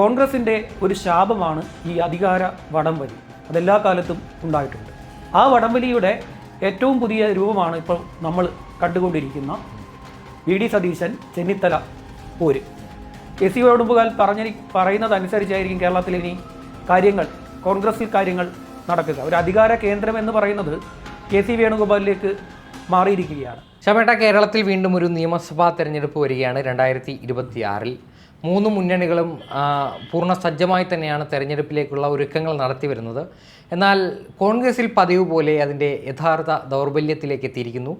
കോൺഗ്രസിന്റെ ഒരു ശാപമാണ് ഈ അധികാര വടംവലി. അതെല്ലാ കാലത്തും ഉണ്ടായിട്ടുണ്ട്. ആ വടംവലിയുടെ ഏറ്റവും പുതിയ രൂപമാണ് ഇപ്പോൾ നമ്മൾ കണ്ടുകൊണ്ടിരിക്കുന്ന വി ഡി സതീശൻ ചെന്നിത്തല പോര്. എസ് സി വേണുഗോപാൽ പറഞ്ഞ പറയുന്നതനുസരിച്ചായിരിക്കും കേരളത്തിൽ ഇനി കാര്യങ്ങൾ കോൺഗ്രസിൽ കാര്യങ്ങൾ നടക്കുക. ഒരു അധികാര കേന്ദ്രം എന്ന് പറയുന്നത് കെ സി വേണുഗോപാലിലേക്ക് മാറിയിരിക്കുകയാണ്. ശബേട്ട കേരളത്തിൽ വീണ്ടും ഒരു നിയമസഭാ തെരഞ്ഞെടുപ്പ് വരികയാണ് രണ്ടായിരത്തി ഇരുപത്തിയാറിൽ. മൂന്ന് മുന്നണികളും പൂർണ സജ്ജമായി തന്നെയാണ് തെരഞ്ഞെടുപ്പിലേക്കുള്ള ഒരുക്കങ്ങൾ നടത്തി വരുന്നത്. എന്നാൽ കോൺഗ്രസിൽ പതിവ് പോലെ അതിന്റെ യഥാർത്ഥ ദൗർബല്യത്തിലേക്ക് എത്തിയിരിക്കുന്നു.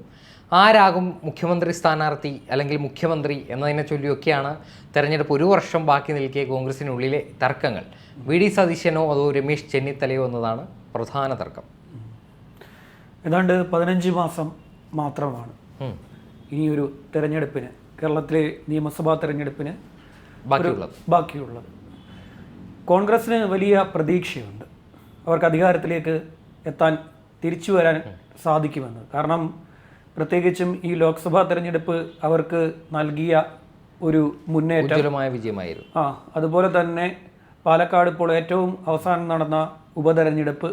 ആരാകും മുഖ്യമന്ത്രി സ്ഥാനാർത്ഥി അല്ലെങ്കിൽ മുഖ്യമന്ത്രി എന്നതിനെ ചൊല്ലിയൊക്കെയാണ് തെരഞ്ഞെടുപ്പ് ഒരു വർഷം ബാക്കി നിൽക്കിയ കോൺഗ്രസിനുള്ളിലെ തർക്കങ്ങൾ. വി ഡി സതീശനോ അതോ രമേശ് ചെന്നിത്തലയോ എന്നതാണ് പ്രധാന തർക്കം. ഏതാണ്ട് പതിനഞ്ച് മാസം മാത്രമാണ് ഇനിയൊരു തെരഞ്ഞെടുപ്പിന് കേരളത്തിലെ നിയമസഭാ തെരഞ്ഞെടുപ്പിന് ബാക്കിയുള്ളത്. ബാക്കിയുള്ളത്. കോൺഗ്രസ്സിന് വലിയ പ്രതീക്ഷയുണ്ട്. അവർക്ക് അധികാരത്തിലേക്ക് എത്താൻ തിരിച്ചു വരാൻ സാധിക്കുമെന്ന്. കാരണം പ്രത്യേകിച്ചും ഈ ലോക്സഭാ തെരഞ്ഞെടുപ്പ് അവർക്ക് നൽകിയ ഒരു മുന്നേറ്റമായ വിജയമായിരുന്നു. ആ അതുപോലെ തന്നെ പാലക്കാട് ഇപ്പോൾ ഏറ്റവും അവസാനം നടന്ന ഉപതെരഞ്ഞെടുപ്പ്.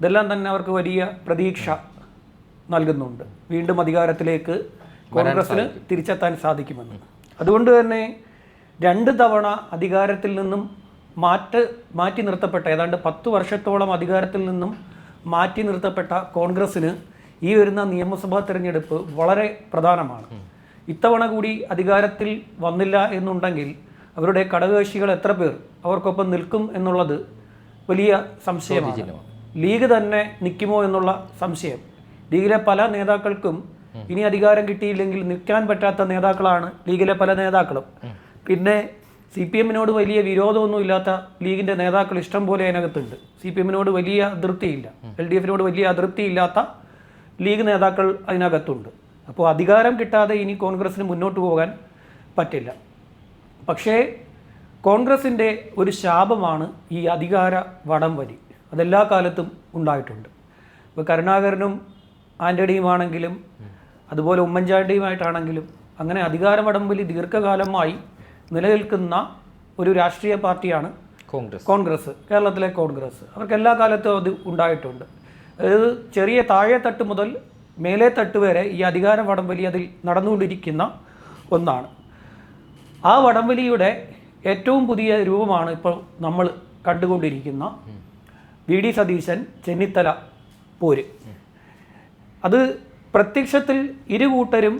ഇതെല്ലാം തന്നെ അവർക്ക് വലിയ പ്രതീക്ഷ നൽകുന്നുണ്ട്. വീണ്ടും അധികാരത്തിലേക്ക് കോൺഗ്രസിന് തിരിച്ചെത്താൻ സാധിക്കുമെന്ന്. അതുകൊണ്ട് തന്നെ രണ്ട് തവണ അധികാരത്തിൽ നിന്നും മാറ്റ് മാറ്റി നിർത്തപ്പെട്ട ഏതാണ്ട് പത്ത് വർഷത്തോളം അധികാരത്തിൽ നിന്നും മാറ്റി നിർത്തപ്പെട്ട കോൺഗ്രസ്സിന് ഈ വരുന്ന നിയമസഭാ തെരഞ്ഞെടുപ്പ് വളരെ പ്രധാനമാണ്. ഇത്തവണ കൂടി അധികാരത്തിൽ വന്നില്ല എന്നുണ്ടെങ്കിൽ അവരുടെ ഘടകകക്ഷികൾ എത്ര പേർ അവർക്കൊപ്പം നിൽക്കും എന്നുള്ളത് വലിയ സംശയമാണ്. ലീഗ് തന്നെ നിൽക്കുമോ എന്നുള്ള സംശയം. ലീഗിലെ പല നേതാക്കൾക്കും ഇനി അധികാരം കിട്ടിയില്ലെങ്കിൽ നിൽക്കാൻ പറ്റാത്ത നേതാക്കളാണ് ലീഗിലെ പല നേതാക്കളും. പിന്നെ സി പി എമ്മിനോട് വലിയ വിരോധമൊന്നും ഇല്ലാത്ത ലീഗിന്റെ നേതാക്കൾ ഇഷ്ടം പോലെ അതിനകത്തുണ്ട്. സി പി എമ്മിനോട് വലിയ അതൃപ്തിയില്ല. എൽ ഡി എഫിനോട് വലിയ അതൃപ്തിയില്ലാത്ത ലീഗ് നേതാക്കൾ അതിനകത്തുണ്ട്. അപ്പോൾ അധികാരം കിട്ടാതെ ഇനി കോൺഗ്രസ്സിന് മുന്നോട്ട് പോകാൻ പറ്റില്ല. പക്ഷേ കോൺഗ്രസിന്റെ ഒരു ശാപമാണ് ഈ അധികാര വടം വടംവലി അതെല്ലാ കാലത്തും ഉണ്ടായിട്ടുണ്ട്. ഇപ്പോൾ കരുണാകരനും ആന്റണിയുമാണെങ്കിലും അതുപോലെ ഉമ്മൻചാണ്ടിയുമായിട്ടാണെങ്കിലും അങ്ങനെ അധികാര വടംവലി ദീർഘകാലമായി നിലനിൽക്കുന്ന ഒരു രാഷ്ട്രീയ പാർട്ടിയാണ് കോൺഗ്രസ്. കോൺഗ്രസ് കേരളത്തിലെ കോൺഗ്രസ്. അവർക്ക് എല്ലാ കാലത്തും അത് ഉണ്ടായിട്ടുണ്ട്. അതായത് ചെറിയ താഴെ തട്ട് മുതൽ മേലെ തട്ട് വരെ ഈ അധികാര വടംവലി അതിൽ നടന്നുകൊണ്ടിരിക്കുന്ന ഒന്നാണ്. ആ വടംവലിയുടെ ഏറ്റവും പുതിയ രൂപമാണ് ഇപ്പോൾ നമ്മൾ കണ്ടുകൊണ്ടിരിക്കുന്ന വി ഡി സതീശൻ ചെന്നിത്തല പോര്. അത് പ്രത്യക്ഷത്തിൽ ഇരു കൂട്ടരും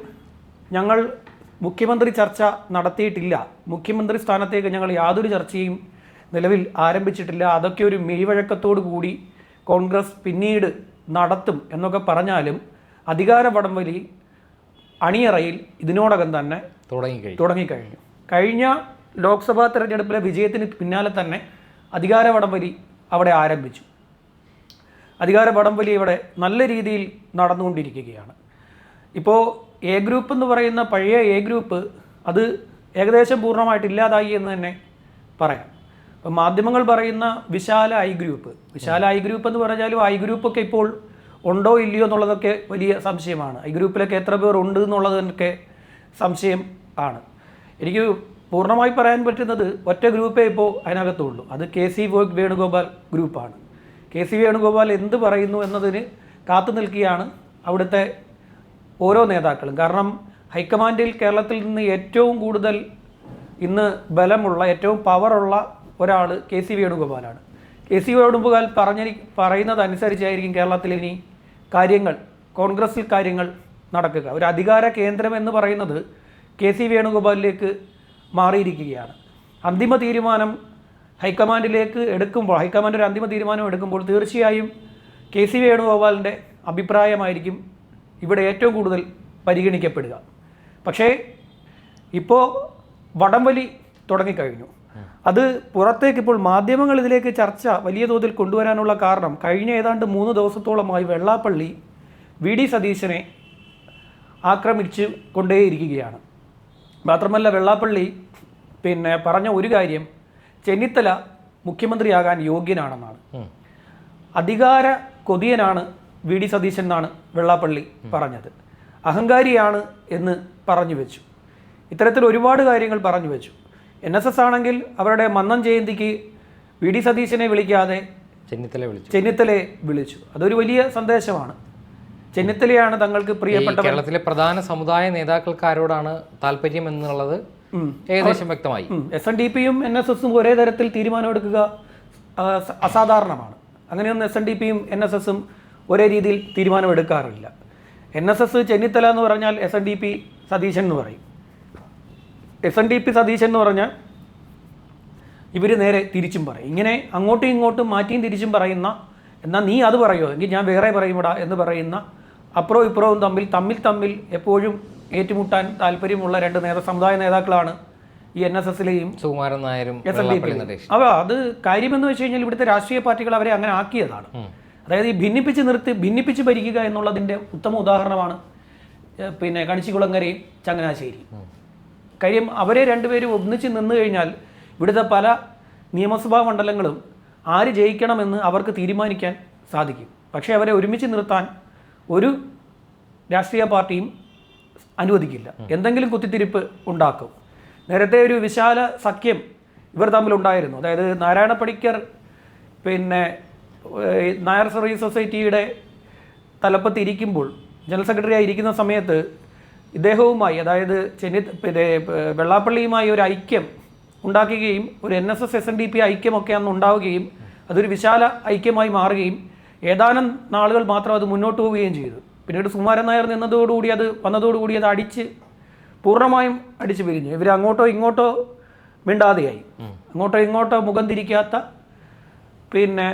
ഞങ്ങൾ മുഖ്യമന്ത്രി ചർച്ച നടത്തിയിട്ടില്ല. മുഖ്യമന്ത്രി സ്ഥാനത്തേക്ക് ഞങ്ങൾ യാതൊരു ചർച്ചയും നിലവിൽ ആരംഭിച്ചിട്ടില്ല. അതൊക്കെ ഒരു മെയ്വഴക്കത്തോടു കൂടി കോൺഗ്രസ് പിന്നീട് നടത്തും എന്നൊക്കെ പറഞ്ഞാലും അധികാര വടംവലി അണിയറയിൽ ഇതിനോടകം തന്നെ തുടങ്ങിക്കഴിഞ്ഞു. തുടങ്ങിക്കഴിഞ്ഞു. കഴിഞ്ഞ ലോക്സഭാ തെരഞ്ഞെടുപ്പിലെ വിജയത്തിന് പിന്നാലെ തന്നെ അധികാര വടംവലി അവിടെ ആരംഭിച്ചു. അധികാര വടംവലി ഇവിടെ നല്ല രീതിയിൽ നടന്നുകൊണ്ടിരിക്കുകയാണ്. ഇപ്പോൾ എ ഗ്രൂപ്പ് എന്ന് പറയുന്ന പഴയ എ ഗ്രൂപ്പ് അത് ഏകദേശം പൂർണമായിട്ട് ഇല്ലാതായി എന്ന് തന്നെ പറയാം. ഇപ്പം മാധ്യമങ്ങൾ പറയുന്ന വിശാല ഐ ഗ്രൂപ്പ് വിശാല ഐ ഗ്രൂപ്പ് എന്ന് പറഞ്ഞാലും ഐ ഗ്രൂപ്പൊക്കെ ഇപ്പോൾ ഉണ്ടോ ഇല്ലയോ എന്നുള്ളതൊക്കെ വലിയ സംശയമാണ്. ഐ ഗ്രൂപ്പിലൊക്കെ എത്ര പേർ ഉണ്ട് എന്നുള്ളതൊക്കെ സംശയം ആണ്. എനിക്ക് പൂർണമായി പറയാൻ പറ്റുന്നത് ഒറ്റ ഗ്രൂപ്പേ ഇപ്പോൾ അതിനകത്തുള്ളൂ. അത് കെ സി വേണുഗോപാൽ ഗ്രൂപ്പാണ് കെ സി വേണുഗോപാൽ എന്ത് പറയുന്നു എന്നതിന് കാത്തു നിൽക്കുകയാണ് അവിടുത്തെ ഓരോ നേതാക്കളും. കാരണം ഹൈക്കമാൻഡിൽ കേരളത്തിൽ നിന്ന് ഏറ്റവും കൂടുതൽ ഇന്ന് ബലമുള്ള ഏറ്റവും പവറുള്ള ഒരാൾ കെ സി വേണുഗോപാലാണ്. കെ സി വേണുഗോപാൽ പറഞ്ഞ പറയുന്നതനുസരിച്ചായിരിക്കും കേരളത്തിൽ ഇനി കാര്യങ്ങൾ കോൺഗ്രസിൽ കാര്യങ്ങൾ നടക്കുക. ഒരു അധികാര കേന്ദ്രം എന്ന് പറയുന്നത് കെ സി വേണുഗോപാലിലേക്ക് മാറിയിരിക്കുകയാണ്. അന്തിമ തീരുമാനം ഹൈക്കമാൻഡിലേക്ക് എടുക്കുമ്പോൾ ഹൈക്കമാൻഡ് ഒരു അന്തിമ തീരുമാനം എടുക്കുമ്പോൾ തീർച്ചയായും കെ സി വേണുഗോപാലിന്റെ അഭിപ്രായമായിരിക്കും ഇവിടെ ഏറ്റവും കൂടുതൽ പരിഗണിക്കപ്പെടുക. പക്ഷേ ഇപ്പോൾ വടംവലി തുടങ്ങിക്കഴിഞ്ഞു. അത് പുറത്തേക്ക് ഇപ്പോൾ മാധ്യമങ്ങൾ ഇതിലേക്ക് ചർച്ച വലിയ തോതിൽ കൊണ്ടുവരാനുള്ള കാരണം കഴിഞ്ഞ ഏതാണ്ട് മൂന്ന് ദിവസത്തോളമായി വെള്ളാപ്പള്ളി വി ഡി സതീശനെ ആക്രമിച്ച് കൊണ്ടേയിരിക്കുകയാണ്. മാത്രമല്ല വെള്ളാപ്പള്ളി പിന്നെ പറഞ്ഞ ഒരു കാര്യം ചെന്നിത്തല മുഖ്യമന്ത്രിയാകാൻ യോഗ്യനാണെന്നാണ്. അധികാര കൊതിയനാണ് വി ഡി സതീശൻ എന്നാണ് വെള്ളാപ്പള്ളി പറഞ്ഞത്. അഹങ്കാരിയാണ് എന്ന് പറഞ്ഞു വെച്ചു. ഇത്തരത്തിൽ ഒരുപാട് കാര്യങ്ങൾ പറഞ്ഞു വെച്ചു. എൻ എസ് എസ് ആണെങ്കിൽ അവരുടെ മന്നം ജയന്തിക്ക് വി ഡി സതീശനെ വിളിക്കാതെ ചെന്നിത്തല വിളിച്ചു. ചെന്നിത്തലയെ വിളിച്ചു. അതൊരു വലിയ സന്ദേശമാണ്. ചെന്നിത്തലയാണ് തങ്ങൾക്ക് പ്രിയപ്പെട്ട കേരളത്തിലെ പ്രധാന സമുദായ നേതാക്കൾക്ക് ആരോടാണ് താല്പര്യം എന്നുള്ളത് ഏകദേശം വ്യക്തമായി. എസ് എൻ ഡി പിയും എൻ എസ് എസും ഒരേ തരത്തിൽ തീരുമാനമെടുക്കുക അസാധാരണമാണ്. അങ്ങനെയൊന്നും എസ് എൻ ഡി പിയും എൻ എസ് എസും ഒരേ രീതിയിൽ തീരുമാനമെടുക്കാറില്ല. എൻ എസ് എസ് ചെന്നിത്തല എന്ന് പറഞ്ഞാൽ S N D P Satheesan എന്ന് പറയും. S N D P Satheesan എന്ന് പറഞ്ഞാൽ ഇവർ നേരെ തിരിച്ചും പറയും. ഇങ്ങനെ അങ്ങോട്ടും ഇങ്ങോട്ടും മാറ്റിയും തിരിച്ചും പറയുന്ന എന്നാൽ നീ അത് പറയുമോ എങ്കിൽ ഞാൻ വേറെ പറയുമടാ എന്ന് പറയുന്ന അപ്പുറവും ഇപ്പുറവും തമ്മിൽ തമ്മിൽ തമ്മിൽ എപ്പോഴും ഏറ്റുമുട്ടാൻ താല്പര്യമുള്ള രണ്ട് നേതാ സമുദായ നേതാക്കളാണ് ഈ എൻ എസ് എസിലെയും സുകുമാരൻ നായരും എസ് എൻ ഡി പി അപ്പോൾ അവ അത് കാര്യമെന്ന് വെച്ച് കഴിഞ്ഞാൽ ഇവിടുത്തെ രാഷ്ട്രീയ പാർട്ടികൾ അവരെ അങ്ങനെ ആക്കിയതാണ്. അതായത് ഈ ഭിന്നിപ്പിച്ച് നിർത്തി ഭിന്നിപ്പിച്ച് ഭരിക്കുക എന്നുള്ളതിന്റെ ഉത്തമ ഉദാഹരണമാണ് പിന്നെ കണിച്ചിക്കുളങ്ങരയും ചങ്ങനാശ്ശേരി. കാര്യം അവരെ രണ്ടുപേരും ഒന്നിച്ച് നിന്ന് കഴിഞ്ഞാൽ ഇവിടുത്തെ പല നിയമസഭാ മണ്ഡലങ്ങളും ആര് ജയിക്കണമെന്ന് അവർക്ക് തീരുമാനിക്കാൻ സാധിക്കും. പക്ഷേ അവരെ ഒരുമിച്ച് നിർത്താൻ ഒരു രാഷ്ട്രീയ പാർട്ടിയും അനുവദിക്കില്ല. എന്തെങ്കിലും കുത്തിത്തിരിപ്പ് ഉണ്ടാക്കും. നേരത്തെ ഒരു വിശാല സഖ്യം ഇവർ തമ്മിലുണ്ടായിരുന്നു അതായത് നാരായണ പണിക്കർ പിന്നെ നായർ സർവീസ് സൊസൈറ്റിയുടെ തലപ്പത്ത് ഇരിക്കുമ്പോൾ ജനറൽ സെക്രട്ടറി ആയിരിക്കുന്ന സമയത്ത് ഇദ്ദേഹവുമായി അതായത് ചെന്നി വെള്ളാപ്പള്ളിയുമായി ഒരു ഐക്യം ഉണ്ടാക്കുകയും ഒരു N S S S N D P ഐക്യമൊക്കെ അന്ന് ഉണ്ടാവുകയും അതൊരു വിശാല ഐക്യമായി മാറുകയും ഏതാനും നാളുകൾ മാത്രം അത് മുന്നോട്ട് പോവുകയും ചെയ്തു. പിന്നീട് സുമാരൻ നായർ നിന്നതോടുകൂടി അത് വന്നതോടുകൂടി അത് അടിച്ച് പൂർണമായും അടിച്ചു പിരിഞ്ഞു. ഇവർ അങ്ങോട്ടോ ഇങ്ങോട്ടോ മിണ്ടാതെയായി. അങ്ങോട്ടോ ഇങ്ങോട്ടോ മുഖം തിരിക്കാത്ത പിന്നെ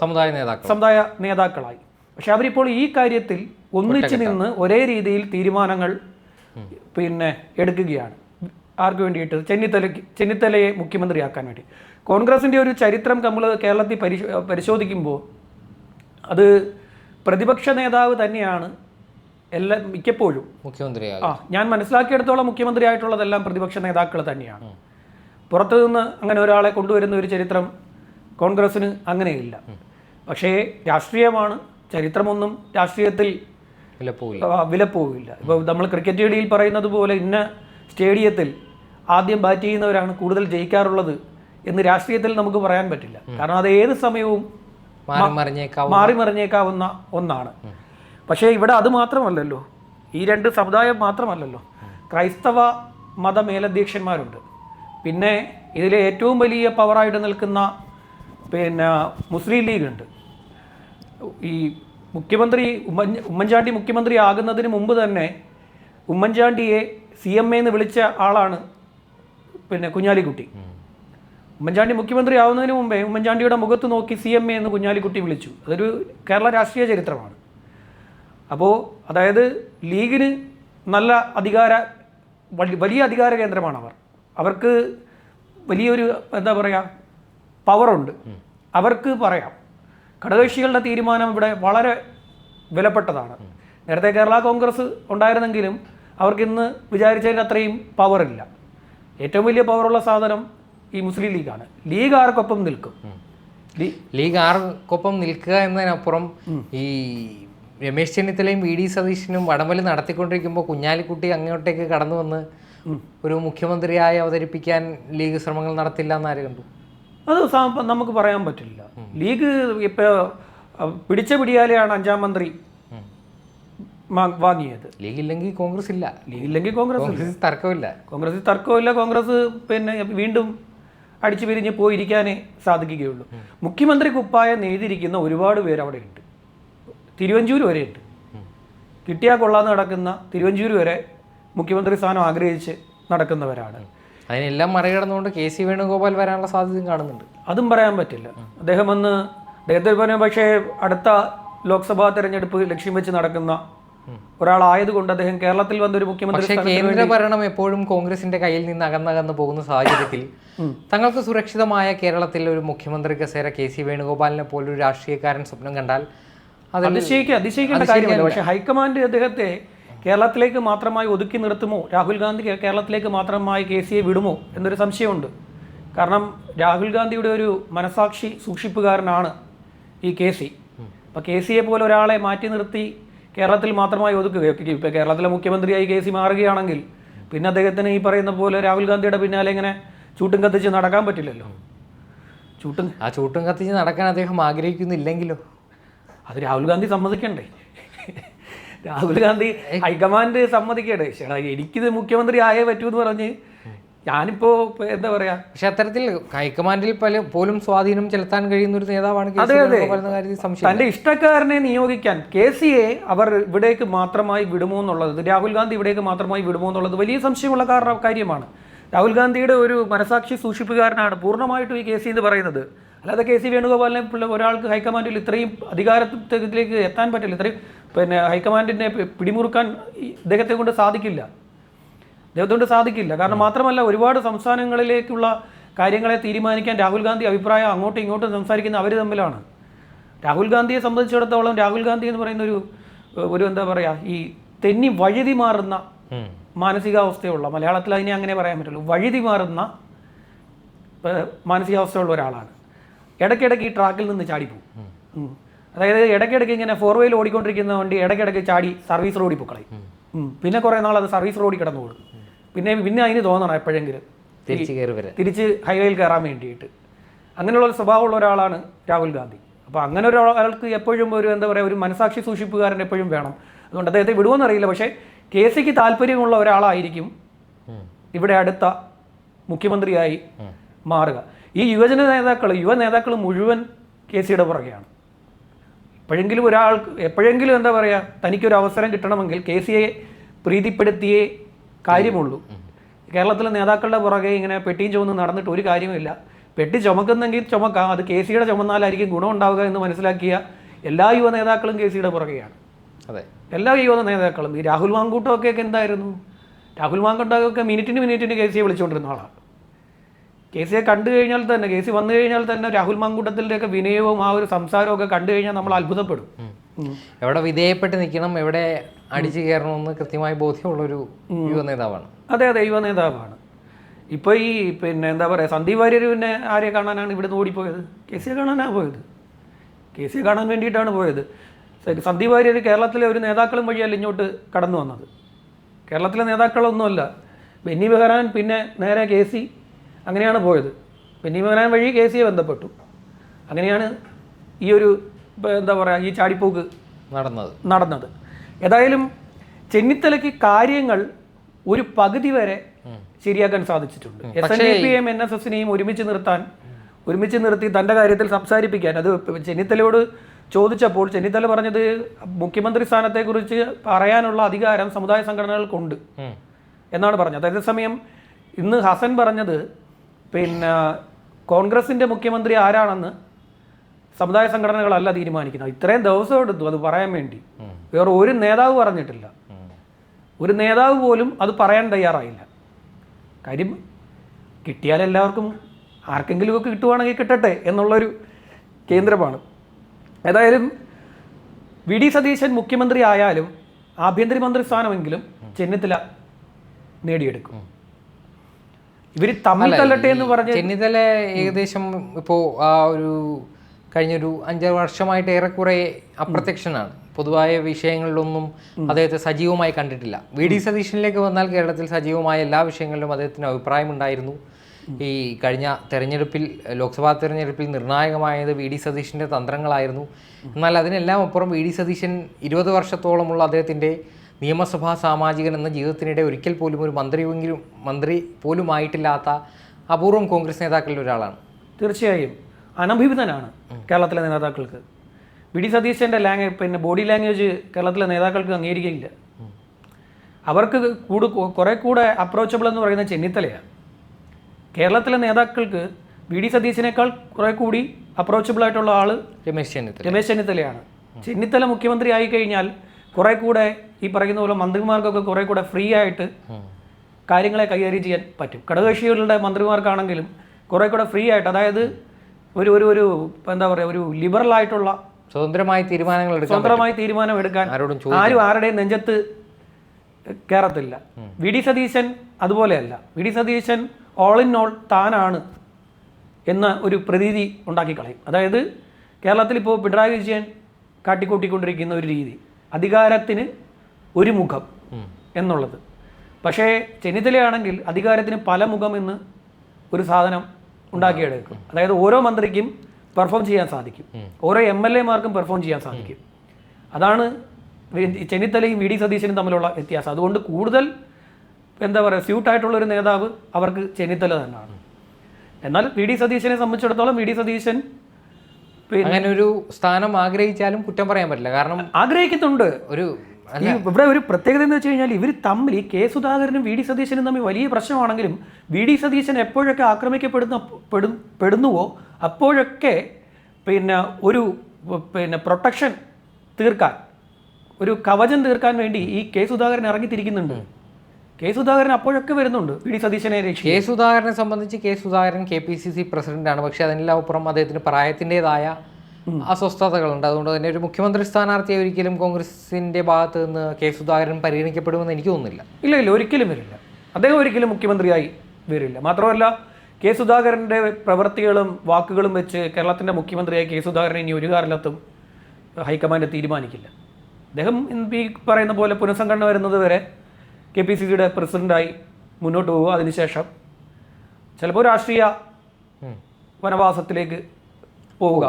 സമുദായ നേതാക്കൾ. സമുദായ നേതാക്കളായി. പക്ഷെ അവരിപ്പോൾ ഈ കാര്യത്തിൽ ഒന്നിച്ചു നിന്ന് ഒരേ രീതിയിൽ തീരുമാനങ്ങൾ പിന്നെ എടുക്കുകയാണ്. ആർക്ക് വേണ്ടിയിട്ട്? ചെന്നിത്തലയ്ക്ക് ചെന്നിത്തലയെ മുഖ്യമന്ത്രിയാക്കാൻ വേണ്ടി. കോൺഗ്രസിന്റെ ഒരു ചരിത്രം നമ്മൾ കേരളത്തിൽ പരിശോ പരിശോധിക്കുമ്പോൾ അത് പ്രതിപക്ഷ നേതാവ് തന്നെയാണ് എല്ലാം മിക്കപ്പോഴും. മുഖ്യമന്ത്രി ആ ഞാൻ മനസ്സിലാക്കിയെടുത്തോളം മുഖ്യമന്ത്രിയായിട്ടുള്ളതെല്ലാം പ്രതിപക്ഷ നേതാക്കൾ തന്നെയാണ്. പുറത്തു നിന്ന് അങ്ങനെ ഒരാളെ കൊണ്ടുവരുന്ന ഒരു ചരിത്രം കോൺഗ്രസ്സിന് അങ്ങനെയില്ല. പക്ഷേ രാഷ്ട്രീയമാണ്. ചരിത്രമൊന്നും രാഷ്ട്രീയത്തിൽ വിലപ്പോവില്ല ഇപ്പോൾ നമ്മൾ ക്രിക്കറ്റ് കളിയിൽ പറയുന്നത് പോലെ ഇന്ന സ്റ്റേഡിയത്തിൽ ആദ്യം ബാറ്റ് ചെയ്യുന്നവരാണ് കൂടുതൽ ജയിക്കാറുള്ളത് എന്ന് രാഷ്ട്രീയത്തിൽ നമുക്ക് പറയാൻ പറ്റില്ല. കാരണം അത് ഏത് സമയവും മാറി മറിഞ്ഞേക്കാവുന്ന ഒന്നാണ്. പക്ഷേ ഇവിടെ അത് മാത്രമല്ലല്ലോ. ഈ രണ്ട് സമുദായം മാത്രമല്ലല്ലോ. ക്രൈസ്തവ മത മേലധ്യക്ഷന്മാരുണ്ട്. പിന്നെ ഇതിലെ ഏറ്റവും വലിയ പവറായിട്ട് നിൽക്കുന്ന പിന്നെ മുസ്ലിം ലീഗ് ഉണ്ട്. ഈ മുഖ്യമന്ത്രി ഉമ്മൻ ഉമ്മൻചാണ്ടി മുഖ്യമന്ത്രി ആകുന്നതിന് മുമ്പ് തന്നെ ഉമ്മൻചാണ്ടിയെ സി എം എന്ന് വിളിച്ച ആളാണ് പിന്നെ കുഞ്ഞാലിക്കുട്ടി. ഉമ്മൻചാണ്ടി മുഖ്യമന്ത്രി ആവുന്നതിന് മുമ്പേ ഉമ്മൻചാണ്ടിയുടെ മുഖത്ത് നോക്കി സി എം എ എന്ന് കുഞ്ഞാലിക്കുട്ടി വിളിച്ചു. അതൊരു കേരള രാഷ്ട്രീയ ചരിത്രമാണ്. അപ്പോൾ അതായത് ലീഗിന് നല്ല അധികാര വലിയ അധികാര കേന്ദ്രമാണ് അവർ അവർക്ക് വലിയൊരു എന്താ പറയുക പവറുണ്ട്. അവർക്ക് പറയാം. ഘടകകക്ഷികളുടെ തീരുമാനം ഇവിടെ വളരെ വിലപ്പെട്ടതാണ്. നേരത്തെ കേരള കോൺഗ്രസ് ഉണ്ടായിരുന്നെങ്കിലും അവർക്ക് ഇന്ന് വിചാരിച്ചതിന് അത്രയും പവറില്ല. ഏറ്റവും വലിയ പവറുള്ള സാധനം ഈ മുസ്ലിം ലീഗാണ്. ലീഗ് ആർക്കൊപ്പം നിൽക്കും? ലീഗ് ആർക്കൊപ്പം നിൽക്കുക എന്നതിനപ്പുറം ഈ രമേശ് ചെന്നിത്തലയും വി ഡി സതീശനും വടംവലി നടത്തിക്കൊണ്ടിരിക്കുമ്പോൾ കുഞ്ഞാലിക്കുട്ടി അങ്ങോട്ടേക്ക് കടന്നു വന്ന് ഒരു മുഖ്യമന്ത്രിയായി അവതരിപ്പിക്കാൻ ലീഗ് ശ്രമങ്ങൾ നടത്തില്ല എന്നാര് കണ്ടു? അത് നമുക്ക് പറയാൻ പറ്റില്ല. ലീഗ് ഇപ്പോൾ പിടിച്ച പിടിയാലെയാണ് അഞ്ചാം മന്ത്രി വാങ്ങിയത്. ലീഗ് ഇല്ലെങ്കിൽ കോൺഗ്രസ് ഇല്ല. ലീഗില്ലെങ്കിൽ. കോൺഗ്രസ് തർക്കമില്ല. കോൺഗ്രസ് തർക്കമില്ല. കോൺഗ്രസ് പിന്നെ വീണ്ടും അടിച്ചു പിരിഞ്ഞ് പോയിരിക്കാനേ സാധിക്കുകയുള്ളൂ. മുഖ്യമന്ത്രി കുപ്പായം നെയ്തിരിക്കുന്ന ഒരുപാട് പേര് അവിടെ ഉണ്ട്. തിരുവഞ്ചൂർ വരെ ഉണ്ട്. കിട്ടിയാൽ കൊള്ളാന്ന് നടക്കുന്ന തിരുവഞ്ചൂർ വരെ മുഖ്യമന്ത്രി സ്ഥാനം ആഗ്രഹിച്ച് നടക്കുന്നവരാണ്. അതിനെല്ലാം മറികടന്നുകൊണ്ട് കെ സി വേണുഗോപാൽ വരാനുള്ള സാധ്യതയും കാണുന്നുണ്ട്. അതും പറയാൻ പറ്റില്ല. അദ്ദേഹം വന്ന് അദ്ദേഹത്തെ പറഞ്ഞ പക്ഷേ അടുത്ത ലോക്സഭാ തെരഞ്ഞെടുപ്പ് ലക്ഷ്യം വെച്ച് നടക്കുന്ന ഒരാളായതുകൊണ്ട് അദ്ദേഹം കേരളത്തിൽ വന്നൊരു മുഖ്യമന്ത്രി പക്ഷേ കേന്ദ്ര ഭരണം എപ്പോഴും കോൺഗ്രസിന്റെ കയ്യിൽ നിന്ന് അകന്നകന്ന് പോകുന്ന സാഹചര്യത്തിൽ തങ്ങൾക്ക് സുരക്ഷിതമായ കേരളത്തിൽ ഒരു മുഖ്യമന്ത്രി കസേര കെ സി വേണുഗോപാലിനെ പോലൊരു രാഷ്ട്രീയക്കാരൻ സ്വപ്നം കണ്ടാൽ അതിശയിക്കുക അതിശയിക്ക അതിശയിക്കേണ്ട കാര്യമല്ല. പക്ഷേ ഹൈക്കമാൻഡ് അദ്ദേഹത്തെ കേരളത്തിലേക്ക് മാത്രമായി ഒതുക്കി നിർത്തുമോ? രാഹുൽ ഗാന്ധി കേരളത്തിലേക്ക് മാത്രമായി കെ സിയെ വിടുമോ? എന്നൊരു സംശയമുണ്ട്. കാരണം രാഹുൽ ഗാന്ധിയുടെ ഒരു മനസാക്ഷി സൂക്ഷിപ്പുകാരനാണ് ഈ കെ സി. അപ്പോൾ കെ സിയെ പോലെ ഒരാളെ മാറ്റി നിർത്തി കേരളത്തിൽ മാത്രമായി ഒതുക്കുക ഇപ്പോൾ കേരളത്തിലെ മുഖ്യമന്ത്രിയായി കെ സി മാറുകയാണെങ്കിൽ പിന്നെ അദ്ദേഹത്തിന് ഈ പറയുന്ന പോലെ രാഹുൽ ഗാന്ധിയുടെ പിന്നാലെ ഇങ്ങനെ ചൂട്ടും കത്തിച്ച് നടക്കാൻ പറ്റില്ലല്ലോ. ചൂട്ടും ആ ചൂട്ടും കത്തിച്ച് നടക്കാൻ അദ്ദേഹം ആഗ്രഹിക്കുന്നില്ലെങ്കിലോ? അത് രാഹുൽ ഗാന്ധി സമ്മതിക്കണ്ടേ? രാഹുൽ ഗാന്ധി ഹൈക്കമാൻഡ് സമ്മതിക്കട്ടെ ചേട്ടാ എനിക്കിത് മുഖ്യമന്ത്രി ആയേ പറ്റൂ എന്ന് പറഞ്ഞ് ഞാനിപ്പോ എന്താ പറയാ? പക്ഷെ അത്തരത്തിൽ ഹൈക്കമാൻഡിൽ പല പോലും സ്വാധീനം ചെലുത്താൻ കഴിയുന്ന ഒരു നേതാവാണ് അതെ, അതെ. തന്റെ ഇഷ്ടക്കാരനെ നിയോഗിക്കാൻ കെ. സിയെ അവർ ഇവിടേക്ക് മാത്രമായി വിടുമോ എന്നുള്ളത് രാഹുൽ ഗാന്ധി ഇവിടേക്ക് മാത്രമായി വിടുമോ എന്നുള്ളത് വലിയ സംശയമുള്ള കാരണ കാര്യമാണ്. രാഹുൽ ഗാന്ധിയുടെ ഒരു മനസാക്ഷി സൂക്ഷിപ്പുകാരനാണ് പൂർണമായിട്ടും ഈ കെ. സി. എന്ന് പറയുന്നത്. അല്ലാതെ കെ സി വേണുഗോപാലിനെ പിള്ള ഒരാൾക്ക് ഹൈക്കമാൻഡിൽ ഇത്രയും അധികാരത്തിലേക്ക് എത്താൻ പറ്റില്ല. ഇത്രയും പിന്നെ ഹൈക്കമാൻഡിനെ പിടിമുറുക്കാൻ ഇദ്ദേഹത്തെ കൊണ്ട് സാധിക്കില്ല. അദ്ദേഹത്തെ കൊണ്ട് സാധിക്കില്ല. കാരണം മാത്രമല്ല ഒരുപാട് സംസ്ഥാനങ്ങളിലേക്കുള്ള കാര്യങ്ങളെ തീരുമാനിക്കാൻ രാഹുൽ ഗാന്ധി അഭിപ്രായം അങ്ങോട്ടും ഇങ്ങോട്ടും സംസാരിക്കുന്ന അവർ തമ്മിലാണ്. രാഹുൽ ഗാന്ധിയെ സംബന്ധിച്ചിടത്തോളം രാഹുൽ ഗാന്ധി എന്ന് പറയുന്ന ഒരു ഒരു എന്താ പറയുക ഈ തെന്നി വഴുതി മാറുന്ന. മാനസികാവസ്ഥയുള്ള മലയാളത്തിൽ അതിനെ അങ്ങനെ പറയാൻ പറ്റുള്ളൂ വഴുതി മാറുന്ന മാനസികാവസ്ഥയുള്ള ഒരാളാണ്. ഇടയ്ക്കിടയ്ക്ക് ഈ ട്രാക്കിൽ നിന്ന് ചാടിപ്പോവും. അതായത് ഇടയ്ക്കിടയ്ക്ക് ഇങ്ങനെ ഫോർ വെയിൽ ഓടിക്കൊണ്ടിരിക്കുന്ന വണ്ടി ഇടയ്ക്കിടയ്ക്ക് ചാടി സർവീസ് റോഡിൽ പൊക്കളയും. പിന്നെ കുറേ നാൾ അത് സർവീസ് റോഡിൽ കിടന്നു കൊടുക്കും പിന്നെ പിന്നെ അതിന് തോന്നണം എപ്പോഴെങ്കിലും. തിരിച്ചു കയറി വരാൻ. തിരിച്ച് ഹൈവേയിൽ കയറാൻ വേണ്ടിയിട്ട്. അങ്ങനെയുള്ള ഒരു സ്വഭാവമുള്ള ഒരാളാണ് രാഹുൽ ഗാന്ധി. അപ്പോൾ അങ്ങനെ ഒരാൾക്ക് എപ്പോഴും ഒരു എന്താ പറയുക ഒരു മനസാക്ഷി സൂക്ഷിപ്പുകാരൻ എപ്പോഴും വേണം. അതുകൊണ്ട് അദ്ദേഹത്തെ വിടുമെന്നറിയില്ല പക്ഷേ കെ സിക്ക് താല്പര്യമുള്ള ഒരാളായിരിക്കും ഇവിടെ അടുത്ത മുഖ്യമന്ത്രിയായി മാറുക. ഈ യുവജന നേതാക്കൾ യുവ നേതാക്കൾ മുഴുവൻ കെ സിയുടെ പുറകെയാണ്. എപ്പോഴെങ്കിലും ഒരാൾക്ക് എപ്പോഴെങ്കിലും എന്താ പറയുക തനിക്കൊരു അവസരം കിട്ടണമെങ്കിൽ കെ സിയെ പ്രീതിപ്പെടുത്തിയേ കാര്യമുള്ളൂ. കേരളത്തിലെ നേതാക്കളുടെ പുറകെ ഇങ്ങനെ പെട്ടിയും ചുമന്ന് നടന്നിട്ട് ഒരു കാര്യമില്ല പെട്ടി ചുമക്കുന്നെങ്കിൽ ചുമക്കാം. അത് കെ സിയുടെ ചുമന്നാലായിരിക്കും ഗുണമുണ്ടാവുക എന്ന് മനസ്സിലാക്കിയ എല്ലാ യുവ നേതാക്കളും കെ സിയുടെ പുറകെയാണ്. അതെ. എല്ലാ യുവ നേതാക്കളും. ഈ രാഹുൽ മാങ്കൂട്ടമൊക്കെ എന്തായിരുന്നു? രാഹുൽ മാങ്കൂട്ടമൊക്കെ മിനിറ്റിന് മിനിറ്റിന് കെ സിയെ വിളിച്ചുകൊണ്ടിരുന്ന ആളാണ്. കെ സിയെ കണ്ടു കഴിഞ്ഞാൽ തന്നെ കെ സി വന്നു കഴിഞ്ഞാൽ തന്നെ രാഹുൽ മാങ്കൂട്ടത്തിന്റെയൊക്കെ വിനയവും ആ ഒരു സംസാരവും ഒക്കെ കണ്ടു കഴിഞ്ഞാൽ നമ്മൾ അത്ഭുതപ്പെടും. എവിടെ വിധേയപ്പെട്ട് നിൽക്കണം എവിടെ അടിച്ചു കയറണമെന്ന് കൃത്യമായി ബോധ്യമുള്ളൊരു യുവ നേതാവാണ്. അതെ അതെ യുവ നേതാവാണ്. ഇപ്പോൾ ഈ പിന്നെ എന്താ പറയുക സന്ദീപ് വാര്യർ പിന്നെ ആരെ കാണാനാണ് ഇവിടുന്ന് ഓടിപ്പോയത്? കെ സിയെ കാണാനാണ് പോയത്. കെ സിയെ കാണാൻ വേണ്ടിയിട്ടാണ് പോയത്. സന്ദീപ് വാര്യർ കേരളത്തിലെ ഒരു നേതാക്കളും വഴിയല്ല ഇങ്ങോട്ട് കടന്നു വന്നത്. കേരളത്തിലെ നേതാക്കളൊന്നുമല്ല. ബെന്നി ബെഹ്റാൻ പിന്നെ നേരെ കെ സി അങ്ങനെയാണ് പോയത്. ബെന്നി വഴി കെ സിയെ ബന്ധപ്പെട്ടു. അങ്ങനെയാണ് ഈ ഒരു എന്താ പറയുക ഈ ചാടിപ്പോക്ക് നടന്നത്. നടന്നത്. ഏതായാലും ചെന്നിത്തലയ്ക്ക് കാര്യങ്ങൾ ഒരു പകുതി വരെ ശരിയാക്കാൻ സാധിച്ചിട്ടുണ്ട്. എസ് എൻ ഡി പിയെയും എൻ എസ് എസിനെയും ഒരുമിച്ച് നിർത്താൻ ഒരുമിച്ച് നിർത്തി തന്റെ കാര്യത്തിൽ സംസാരിപ്പിക്കാൻ അത് ചെന്നിത്തലയോട് ചോദിച്ചപ്പോൾ ചെന്നിത്തല പറഞ്ഞത് മുഖ്യമന്ത്രി സ്ഥാനത്തെക്കുറിച്ച് പറയാനുള്ള അധികാരം സമുദായ സംഘടനകൾക്കുണ്ട്. എന്നാണ് പറഞ്ഞത്. അതേസമയം ഇന്ന് ഹസൻ പറഞ്ഞത് പിന്നെ കോൺഗ്രസിന്റെ മുഖ്യമന്ത്രി ആരാണെന്ന് സമുദായ സംഘടനകളല്ല തീരുമാനിക്കുന്നത്. ഇത്രയും ദിവസം എടുത്തു അത് പറയാൻ വേണ്ടി. വേറെ ഒരു നേതാവ് പറഞ്ഞിട്ടില്ല. ഒരു നേതാവ് പോലും അത് പറയാൻ തയ്യാറായില്ല. കാര്യം കിട്ടിയാൽ എല്ലാവർക്കും ആർക്കെങ്കിലും ഒക്കെ കിട്ടുവാണെങ്കിൽ കിട്ടട്ടെ എന്നുള്ളൊരു കേന്ദ്രമാണ്. ഏതായാലും വി ഡി സതീശൻ മുഖ്യമന്ത്രി ആയാലും ആഭ്യന്തരമന്ത്രി സ്ഥാനമെങ്കിലും ചെന്നിത്തല നേടിയെടുക്കും. ഇവർ തമ്മിൽ തല്ലട്ടെ എന്ന് പറഞ്ഞ് ചെന്നിത്തല ഏകദേശം ഇപ്പോൾ ആ ഒരു കഴിഞ്ഞൊരു അഞ്ചാറ് വർഷമായിട്ട് ഏറെക്കുറെ അപ്രത്യക്ഷനാണ്. പൊതുവായ വിഷയങ്ങളിലൊന്നും അദ്ദേഹത്തെ സജീവമായി കണ്ടിട്ടില്ല. വി ഡി സതീശനിലേക്ക് വന്നാൽ കേരളത്തിൽ സജീവമായ എല്ലാ വിഷയങ്ങളിലും അദ്ദേഹത്തിന് അഭിപ്രായമുണ്ടായിരുന്നു. ഈ കഴിഞ്ഞ തെരഞ്ഞെടുപ്പിൽ ലോക്സഭാ തെരഞ്ഞെടുപ്പിൽ നിർണായകമായത് വി ഡി സതീശന്റെ തന്ത്രങ്ങളായിരുന്നു. എന്നാൽ അതിനെല്ലാം അപ്പുറം വി ഡി സതീശൻ ഇരുപത് വർഷത്തോളമുള്ള അദ്ദേഹത്തിന്റെ നിയമസഭാ സാമാജികൻ എന്ന ജീവിതത്തിനിടെ ഒരിക്കൽ പോലും ഒരു മന്ത്രിയെങ്കിലും മന്ത്രി പോലും ആയിട്ടില്ലാത്ത അപൂർവം കോൺഗ്രസ് നേതാക്കളിൽ ഒരാളാണ്. തീർച്ചയായും. അനഭിഹിതനാണ് കേരളത്തിലെ നേതാക്കൾക്ക്. വി. ഡി. സതീശന്റെ ലാംഗ്വേജ് പിന്നെ ബോഡി ലാംഗ്വേജ് കേരളത്തിലെ നേതാക്കൾക്ക് അംഗീകരിക്കില്ല അവർക്ക് കൂട് കുറെ കൂടെ അപ്രോച്ചബിൾ എന്ന് പറയുന്ന ചെന്നിത്തലയാണ്. കേരളത്തിലെ നേതാക്കൾക്ക് വി. ഡി. സതീശനേക്കാൾ കുറെ കൂടി അപ്രോച്ചബിൾ ആയിട്ടുള്ള ആൾ രമേശ് ചെന്നിത്തല. രമേശ് ചെന്നിത്തലയാണ്. ചെന്നിത്തല മുഖ്യമന്ത്രി ആയി കഴിഞ്ഞാൽ കുറെ കൂടെ ഈ പറയുന്ന പോലെ മന്ത്രിമാർക്കൊക്കെ കുറെ കൂടെ ഫ്രീ ആയിട്ട് കാര്യങ്ങളെ കൈകാര്യം ചെയ്യാൻ പറ്റും. ഘടകകക്ഷികളുടെ മന്ത്രിമാർക്കാണെങ്കിലും കുറെ കൂടെ ഫ്രീ ആയിട്ട് അതായത് ഒരു ഒരു ഒരു എന്താ പറയുക ഒരു ലിബറൽ ആയിട്ടുള്ള സ്വതന്ത്രമായി തീരുമാനങ്ങൾ എടുക്കാൻ സ്വതന്ത്രമായി തീരുമാനം എടുക്കാൻ ആരും ആരുടെയും നെഞ്ചത്ത് കയറത്തില്ല വി ഡി സതീശൻ അതുപോലെയല്ല. V D Satheesan all in all താനാണ് എന്ന ഒരു പ്രതീതി ഉണ്ടാക്കി കളയും. അതായത് കേരളത്തിൽ ഇപ്പോൾ പിണറായി വിജയൻ കാട്ടിക്കൂട്ടിക്കൊണ്ടിരിക്കുന്ന ഒരു രീതി. അധികാരത്തിന് ഒരു മുഖം എന്നുള്ളത്. പക്ഷേ ചെന്നിത്തലയാണെങ്കിൽ അധികാരത്തിന് പല മുഖം എന്ന് ഒരു സാധനം ഉണ്ടാക്കിയെടുക്കും. അതായത് ഓരോ മന്ത്രിക്കും പെർഫോം ചെയ്യാൻ സാധിക്കും. ഓരോ എം എൽ എമാർക്കും പെർഫോം ചെയ്യാൻ സാധിക്കും. അതാണ് ചെന്നിത്തലയും വി ഡി സതീശനും തമ്മിലുള്ള വ്യത്യാസം. അതുകൊണ്ട് കൂടുതൽ എന്താ പറയുക സ്യൂട്ടായിട്ടുള്ള ഒരു നേതാവ് അവർക്ക് ചെന്നിത്തല തന്നെയാണ് എന്നാൽ വി ഡി സതീശനെ സംബന്ധിച്ചിടത്തോളം വി ഡി സതീശൻ അങ്ങനെ ഒരു സ്ഥാനം ആഗ്രഹിച്ചാലും കുറ്റം പറയാൻ പറ്റില്ല. കാരണം ആഗ്രഹിക്കുന്നുണ്ട്. ഒരു ഇവിടെ ഒരു പ്രത്യേകത എന്ന് വെച്ച് കഴിഞ്ഞാൽ ഇവർ തമ്മിൽ കെ സുധാകരനും വി ഡി സതീശനും തമ്മിൽ വലിയ പ്രശ്നമാണെങ്കിലും വി ഡി സതീശൻ എപ്പോഴൊക്കെ ആക്രമിക്കപ്പെടുന്ന പെടും പെടുന്നുവോ അപ്പോഴൊക്കെ പിന്നെ ഒരു പിന്നെ പ്രൊട്ടക്ഷൻ തീർക്കാൻ ഒരു കവചം തീർക്കാൻ വേണ്ടി ഈ കെ സുധാകരൻ ഇറങ്ങിത്തിരിക്കുന്നുണ്ട്. കെ സുധാകരൻ അപ്പോഴൊക്കെ വരുന്നുണ്ട് പി ഡി സതീശനെ രക്ഷിക്കും കെ സുധാകരനെ സംബന്ധിച്ച് K Sudhakaran K P C C പ്രസിഡന്റാണ്. പക്ഷേ അതിനെല്ലാം അപ്പുറം അദ്ദേഹത്തിന് പ്രായത്തിന്റെതായ അസ്വസ്ഥതകളുണ്ട്. അതുകൊണ്ട് തന്നെ ഒരു മുഖ്യമന്ത്രി സ്ഥാനാർത്ഥിയെ ഒരിക്കലും കോൺഗ്രസിന്റെ ഭാഗത്ത് നിന്ന് കെ സുധാകരൻ പരിഗണിക്കപ്പെടുമെന്ന് എനിക്ക് തോന്നുന്നില്ല. ഇല്ല ഇല്ല ഒരിക്കലും വരില്ല. അദ്ദേഹം ഒരിക്കലും മുഖ്യമന്ത്രിയായി വരില്ല. മാത്രമല്ല കെ സുധാകരന്റെ പ്രവൃത്തികളും വാക്കുകളും വെച്ച് കേരളത്തിന്റെ മുഖ്യമന്ത്രിയായി കെ സുധാകരൻ ഇനി ഒരു കാലത്തും ഹൈക്കമാൻഡ് തീരുമാനിക്കില്ല. അദ്ദേഹം ഈ പറയുന്ന പോലെ പുനഃസംഘടന വരുന്നത് വരെ കെ പി സി സിയുടെ പ്രസിഡന്റായി മുന്നോട്ട് പോകുക അതിനുശേഷം ചിലപ്പോൾ രാഷ്ട്രീയ. വനവാസത്തിലേക്ക് പോവുക.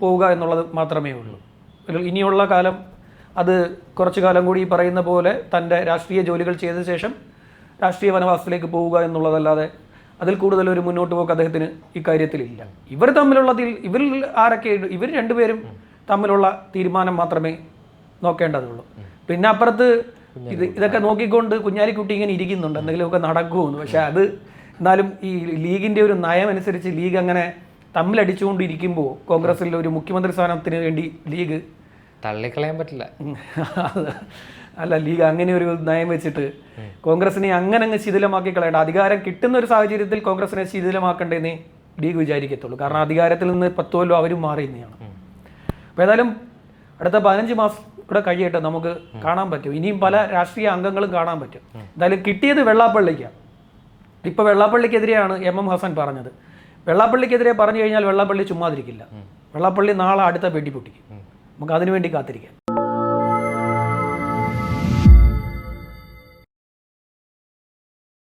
പോവുക എന്നുള്ളത് മാത്രമേ ഉള്ളൂ. ഇനിയുള്ള കാലം അത് കുറച്ചു കാലം കൂടി ഈ പറയുന്ന പോലെ തന്റെ രാഷ്ട്രീയ ജോലികൾ ചെയ്ത ശേഷം രാഷ്ട്രീയ വനവാസത്തിലേക്ക് പോവുക എന്നുള്ളതല്ലാതെ അതിൽ കൂടുതൽ ഒരു മുന്നോട്ട് പോക്ക് അദ്ദേഹത്തിന് ഇക്കാര്യത്തിലില്ല. ഇവർ തമ്മിലുള്ളതിൽ ഇവരിൽ ആരൊക്കെ ഇവർ രണ്ടുപേരും തമ്മിലുള്ള തീരുമാനം മാത്രമേ നോക്കേണ്ടതുള്ളൂ. പിന്നെ അപ്പുറത്ത് ഇത് ഇതൊക്കെ നോക്കിക്കൊണ്ട് കുഞ്ഞാലിക്കുട്ടി ഇങ്ങനെ ഇരിക്കുന്നുണ്ട്. എന്തെങ്കിലുമൊക്കെ നടക്കുമെന്ന്. പക്ഷേ അത് എന്നാലും ഈ ലീഗിന്റെ ഒരു നയം അനുസരിച്ച് ലീഗ് അങ്ങനെ തമ്മിലടിച്ചുകൊണ്ടിരിക്കുമ്പോൾ കോൺഗ്രസിൽ ഒരു മുഖ്യമന്ത്രി സ്ഥാനത്തിന് വേണ്ടി ലീഗ് തള്ളിക്കളയാൻ പറ്റില്ല. അല്ല ലീഗ് അങ്ങനെ ഒരു നയം വെച്ചിട്ട് കോൺഗ്രസിനെ അങ്ങനെ അങ്ങ് ശിഥിലമാക്കി കളയേണ്ട. അധികാരം കിട്ടുന്ന ഒരു സാഹചര്യത്തിൽ കോൺഗ്രസിനെ ശിഥിലമാക്കണ്ടേന്നേ ലീഗ് വിചാരിക്കത്തുള്ളൂ. കാരണം അധികാരത്തിൽ നിന്ന് പത്ത് കൊല്ലം അവരും മാറിയെന്നാണ് അപ്പോൾ ഏതായാലും അടുത്ത പതിനഞ്ച് മാസം കൂടെ കഴിയട്ടെ നമുക്ക് കാണാൻ പറ്റും. ഇനിയും പല രാഷ്ട്രീയ അംഗങ്ങളും കാണാൻ പറ്റും. എന്തായാലും കിട്ടിയത് വെള്ളാപ്പള്ളിക്കാണ് ഇപ്പോൾ വെള്ളാപ്പള്ളിക്കെതിരെയാണ് എം എം ഹസൻ പറഞ്ഞത്. വെള്ളാപ്പള്ളിക്കെതിരെ പറഞ്ഞു കഴിഞ്ഞാൽ വെള്ളാപ്പള്ളി ചുമ്മാതിരിക്കില്ല. വെള്ളാപ്പള്ളി നാളെ അടുത്ത വെടിപൊട്ടിക്കും നമുക്ക് അതിനുവേണ്ടി കാത്തിരിക്കാം.